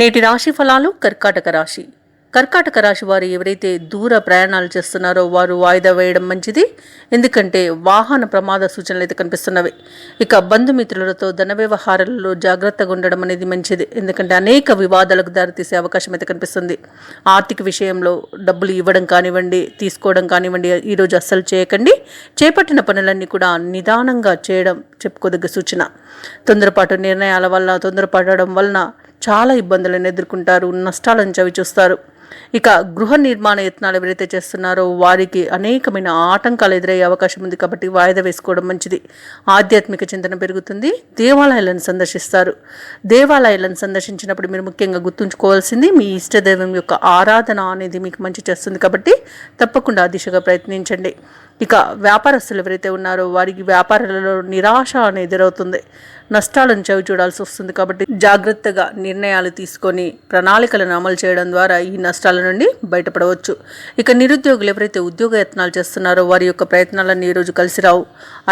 నేటి రాశి ఫలాలు కర్కాటక రాశి. కర్కాటక రాశి వారు ఎవరైతే దూర ప్రయాణాలు చేస్తున్నారో వారు వాయిదా వేయడం మంచిది. ఎందుకంటే వాహన ప్రమాద సూచనలు అయితే కనిపిస్తున్నవి. ఇక బంధుమిత్రులతో ధన వ్యవహారాలలో జాగ్రత్తగా ఉండడం అనేది మంచిది. ఎందుకంటే అనేక వివాదాలకు దారితీసే అవకాశం అయితే కనిపిస్తుంది. ఆర్థిక విషయంలో డబ్బులు ఇవ్వడం కానివ్వండి తీసుకోవడం కానివ్వండి ఈరోజు అస్సలు చేయకండి. చేపట్టిన పనులన్నీ కూడా నిదానంగా చేయడం చెప్పుకోదగ్గ సూచన. తొందరపాటు నిర్ణయాల వల్ల తొందరపడడం వలన చాలా ఇబ్బందులను ఎదుర్కొంటారు నష్టాలను చవి చూస్తారు ఇక గృహ నిర్మాణ యత్నాలు ఎవరైతే చేస్తున్నారో వారికి అనేకమైన ఆటంకాలు ఎదురయ్యే అవకాశం ఉంది కాబట్టి వాయిదా వేసుకోవడం మంచిది. ఆధ్యాత్మిక చింతన పెరుగుతుంది. దేవాలయాలను సందర్శిస్తారు. దేవాలయాలను సందర్శించినప్పుడు మీరు ముఖ్యంగా గుర్తుంచుకోవాల్సింది మీ ఇష్టదైవం యొక్క ఆరాధన అనేది మీకు మంచి చేస్తుంది కాబట్టి తప్పకుండా ఆ దిశగా ప్రయత్నించండి. ఇక వ్యాపారస్తులు ఎవరైతే ఉన్నారో వారికి వ్యాపారాలలో నిరాశ అనేది ఎదురవుతుంది. నష్టాలను చవి చూడాల్సి వస్తుంది కాబట్టి జాగ్రత్తగా నిర్ణయాలు తీసుకొని ప్రణాళికలను అమలు చేయడం ద్వారా ఈ నష్టాల నుండి బయటపడవచ్చు. ఇక నిరుద్యోగులు ఎవరైతే ఉద్యోగ యత్నాలు చేస్తున్నారో వారి యొక్క ప్రయత్నాలన్నీ ఈరోజు కలిసి రావు.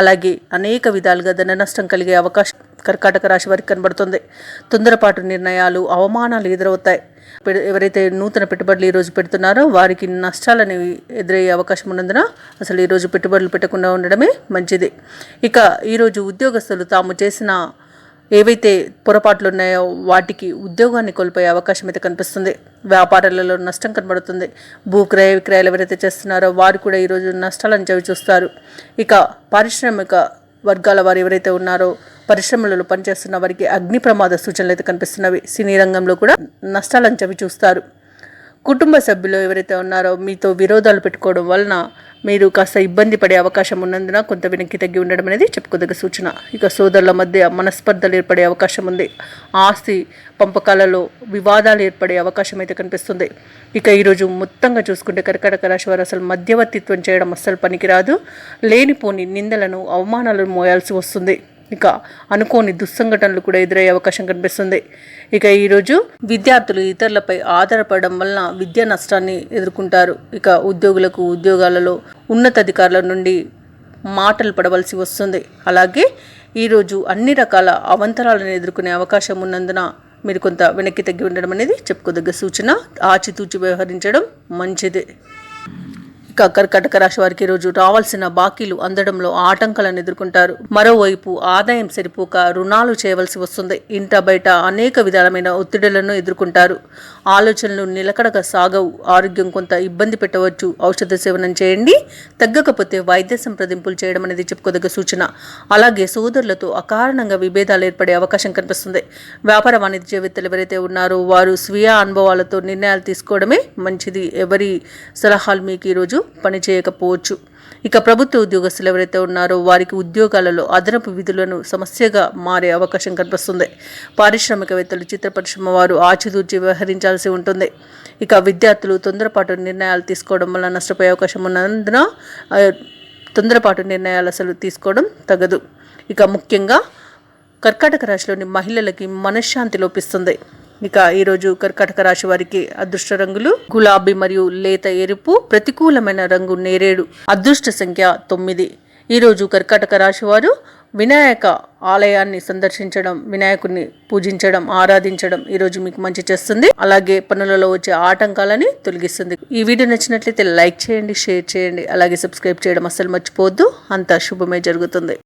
అలాగే అనేక విధాలుగా ధన నష్టం కలిగే అవకాశం కర్కాటక రాశి వారికి కనబడుతుంది. తొందరపాటు నిర్ణయాలు అవమానాలు ఎదురవుతాయి. ఎవరైతే నూతన పెట్టుబడులు ఈరోజు పెడుతున్నారో వారికి నష్టాలు అనేవి ఎదురయ్యే అవకాశం ఉన్నందున అసలు ఈరోజు పెట్టుబడులు పెట్టకుండా ఉండడమే మంచిది. ఇక ఈరోజు ఉద్యోగస్తులు తాము చేసిన ఏవైతే పొరపాట్లు ఉన్నాయో వాటికి ఉద్యోగాన్ని కోల్పోయే అవకాశం అయితే కనిపిస్తుంది. వ్యాపారాలలో నష్టం కనబడుతుంది. భూ క్రయ విక్రయాలు ఎవరైతే చేస్తున్నారో వారు కూడా ఈరోజు నష్టాలను చవి చూస్తారు. ఇక పారిశ్రామిక వర్గాల వారు ఎవరైతే ఉన్నారో పరిశ్రమలలో పనిచేస్తున్న వారికి అగ్ని ప్రమాద సూచనలు అయితే కనిపిస్తున్నవి. సినీ రంగంలో కూడా నష్టాలను చవి చూస్తారు. కుటుంబ సభ్యులు ఎవరైతే ఉన్నారో మీతో విరోధాలు పెట్టుకోవడం వలన మీరు కాస్త ఇబ్బంది పడే అవకాశం ఉన్నందున కొంత వెనక్కి తగ్గి ఉండడం అనేది చెప్పుకోదగ్గ సూచన. ఇక సోదరుల మధ్య మనస్పర్ధలు ఏర్పడే అవకాశం ఉంది. ఆస్తి పంపకాలలో వివాదాలు ఏర్పడే అవకాశం అయితే కనిపిస్తుంది. ఇక ఈరోజు మొత్తంగా చూసుకుంటే కర్కాటక రాశి వారు అసలు మధ్యవర్తిత్వం చేయడం అస్సలు పనికిరాదు. లేనిపోని నిందలను అవమానాలను మోయాల్సి వస్తుంది. ఇక అనుకోని దుస్సంఘటనలు కూడా ఎదురయ్యే అవకాశం కనిపిస్తుంది. ఇక ఈరోజు విద్యార్థులు ఇతరులపై ఆధారపడడం వలన విద్యా నష్టాన్ని ఎదుర్కొంటారు. ఇక ఉద్యోగులకు ఉద్యోగాలలో ఉన్నతాధికారుల నుండి మాటలు పడవలసి వస్తుంది. అలాగే ఈరోజు అన్ని రకాల అవంతరాలను ఎదుర్కొనే అవకాశం ఉన్నందున మీరు కొంత వెనక్కి తగ్గి ఉండడం అనేది చెప్పుకోదగ్గ సూచన. ఆచితూచి వ్యవహరించడం మంచిది. ఇక కర్కటక రాశి వారికి ఈరోజు రావాల్సిన బాకీలు అందడంలో ఆటంకాలను ఎదుర్కొంటారు. మరోవైపు ఆదాయం సరిపోక రుణాలు చేయవలసి వస్తుంది. ఇంట బయట అనేక విధాలమైన ఒత్తిడులను ఎదుర్కొంటారు. ఆలోచనలు నిలకడగా సాగవు. ఆరోగ్యం కొంత ఇబ్బంది పెట్టవచ్చు. ఔషధ సేవనం చేయండి. తగ్గకపోతే వైద్య సంప్రదింపులు చేయడం అనేది చెప్పుకోదగ్గ సూచన. అలాగే సోదరులతో అకారణంగా విభేదాలు ఏర్పడే అవకాశం కనిపిస్తుంది. వ్యాపార వాణిజ్యవేత్తలు ఎవరైతే ఉన్నారో వారు స్వీయ అనుభవాలతో నిర్ణయాలు తీసుకోవడమే మంచిది. ఎవరి సలహాలు మీకు ఈరోజు ఉద్యోగులు పనిచేయకపోవచ్చు. ఇక ప్రభుత్వ ఉద్యోగస్తులు ఎవరైతే ఉన్నారో వారికి ఉద్యోగాలలో అదనపు విధులను సమస్యగా మారే అవకాశం కనిపిస్తుంది. పారిశ్రామికవేత్తలు చిత్ర పరిశ్రమ వారు ఆచితూచి వ్యవహరించాల్సి ఉంటుంది. ఇక విద్యార్థులు తొందరపాటు నిర్ణయాలు తీసుకోవడం వల్ల నష్టపోయే అవకాశం ఉన్నందున తొందరపాటు నిర్ణయాలు అసలు తీసుకోవడం తగదు. ఇక ముఖ్యంగా కర్కాటక రాశిలోని మహిళలకి మనశ్శాంతి లోపిస్తుంది. ఇక ఈరోజు కర్కాటక రాశి వారికి అదృష్ట రంగులు గులాబీ మరియు లేత ఎరుపు ప్రతికూలమైన రంగు నేరేడు అదృష్ట సంఖ్య తొమ్మిది. ఈరోజు కర్కాటక రాశి వారు వినాయక ఆలయాన్ని సందర్శించడం వినాయకుడిని పూజించడం ఆరాధించడం ఈరోజు మీకు మంచి చేస్తుంది. అలాగే పనులలో వచ్చే ఆటంకాలని తొలగిస్తుంది. ఈ వీడియో నచ్చినట్లయితే లైక్ చేయండి షేర్ చేయండి. అలాగే సబ్స్క్రైబ్ చేయడం అస్సలు మర్చిపోవద్దు. అంతా శుభమే జరుగుతుంది.